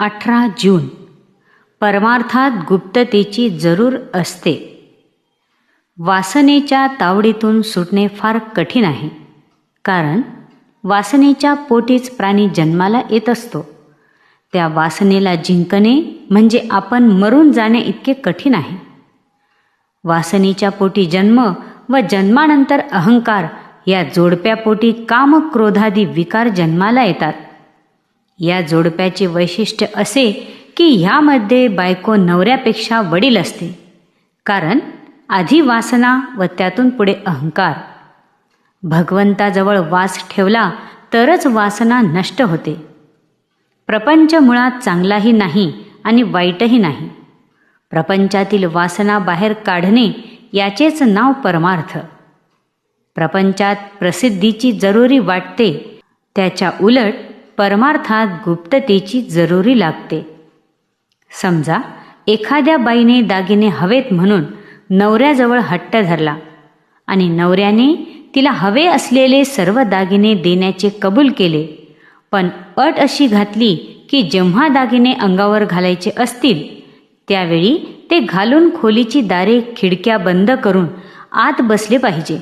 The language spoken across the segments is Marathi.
अठरा जून. परमार्थात गुप्ततेची जरूर असते. वासनेच्या तावडीतून सुटणे फार कठीण आहे. कारण वासनेच्या पोटीच प्राणी जन्माला येत असतो. त्या वासनेला जिंकणे म्हणजे आपण मरून जाणे इतके कठीण आहे. वासनेच्या पोटी जन्म व जन्मानंतर अहंकार या जोडप्यापोटी काम क्रोधादी विकार जन्माला येतात. या जोडप्याचे वैशिष्ट्य असे की ह्यामध्ये बायको नवऱ्यापेक्षा वडील असते. कारण आधी वासना व त्यातून पुढे अहंकार. भगवंताजवळ वास ठेवला तरच वासना नष्ट होते. प्रपंच मुळात चांगलाही नाही आणि वाईटही नाही. प्रपंचातील वासना बाहेर काढणे याचेच नाव परमार्थ. प्रपंचात प्रसिद्धीची जरुरी वाटते त्याच्या उलट परमार्थात गुप्ततेची जरुरी लागते. समजा एखाद्या बाईने दागिने हवेत म्हणून नवऱ्याजवळ हट्ट धरला आणि नवऱ्याने तिला हवे असलेले सर्व दागिने देण्याचे कबूल केले पण अट अशी घातली की जेव्हा दागिने अंगावर घालायचे असतील त्यावेळी ते घालून खोलीची दारे खिडक्या बंद करून आत बसले पाहिजे.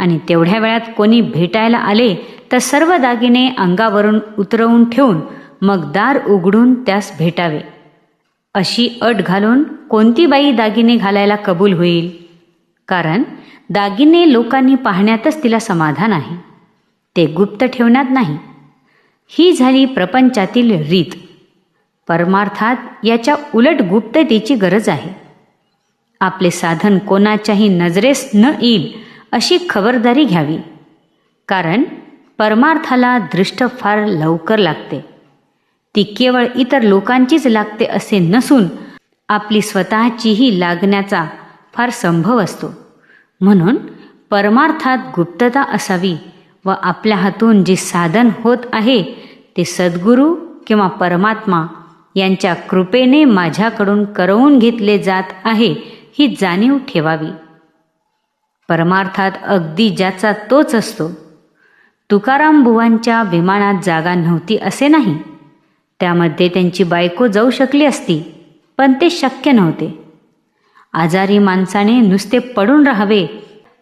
आणि तेवढ्या वेळात कोणी भेटायला आले तर सर्व दागिने अंगावरून उतरवून ठेवून मग दार उघडून त्यास भेटावे. अशी अट घालून कोणती बाई दागिने घालायला कबूल होईल? कारण दागिने लोकांनी पाहण्यातच तिला समाधान आहे. ते गुप्त ठेवण्यात नाही. ही झाली प्रपंचातील रीत. परमार्थात याच्या उलट गुप्ततेची गरज आहे. आपले साधन कोणाच्याही नजरेस न येईल अशी खबरदारी घ्यावी. कारण परमार्थाला दृष्ट फार लवकर लागते. ती केवळ इतर लोकांचीच लागते असे नसून आपली स्वतःचीही लागण्याचा फार संभव असतो. म्हणून परमार्थात गुप्तता असावी व आपल्या हातून जे साधन होत आहे ते सद्गुरू किंवा परमात्मा यांच्या कृपेने माझ्याकडून करवून घेतले जात आहे ही जाणीव ठेवावी. परमार्थात अगदी ज्याचा तोच असतो. तुकाराम बुवांच्या विमानात जागा नव्हती असे नाही. त्यामध्ये त्यांची बायको जाऊ शकली असती पण ते शक्य नव्हते. आजारी माणसाने नुसते पडून राहावे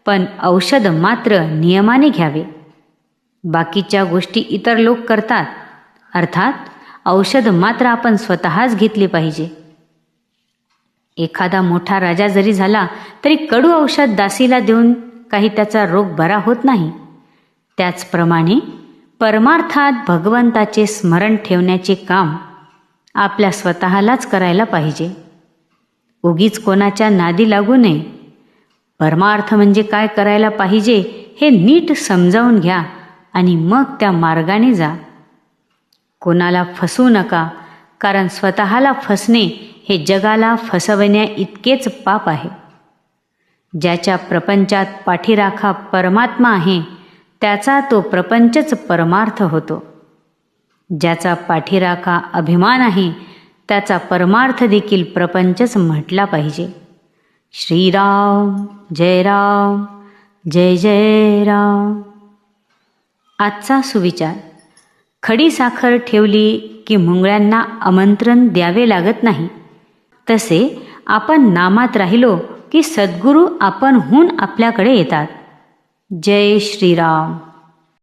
पण औषध मात्र नियमाने घ्यावे. बाकीच्या गोष्टी इतर लोक करतात. अर्थात औषध मात्र आपण स्वतःच घेतले पाहिजे. एखादा मोठा राजा जरी झाला तरी कडू औषध दासीला देऊन काही त्याचा रोग बरा होत नाही. त्याचप्रमाणे परमार्थात भगवंताचे स्मरण ठेवण्याचे काम आपल्या स्वतःलाच करायला पाहिजे. उगीच कोणाच्या नादी लागू नये. परमार्थ म्हणजे काय करायला पाहिजे हे नीट समजावून घ्या आणि मग त्या मार्गाने जा. कोणाला फसवू नका कारण स्वतःला फसणे हे जगाला फसवण्या इतकेच पाप आहे. ज्याच्या प्रपंचात पाठीराखा परमात्मा आहे त्याचा तो प्रपंचच परमार्थ होतो. ज्याचा पाठीराखा अभिमान आहे त्याचा परमार्थ देखील प्रपंचच म्हटला पाहिजे. श्रीराम जय राम जय जय राम. आजचा सुविचार. खडी साखर ठेवली की मुंगळ्यांना आमंत्रण द्यावे लागत नाही. तसे आपण नामात राहिलो की सद्गुरू आपणहून आपल्याकडे येतात. जय श्रीराम.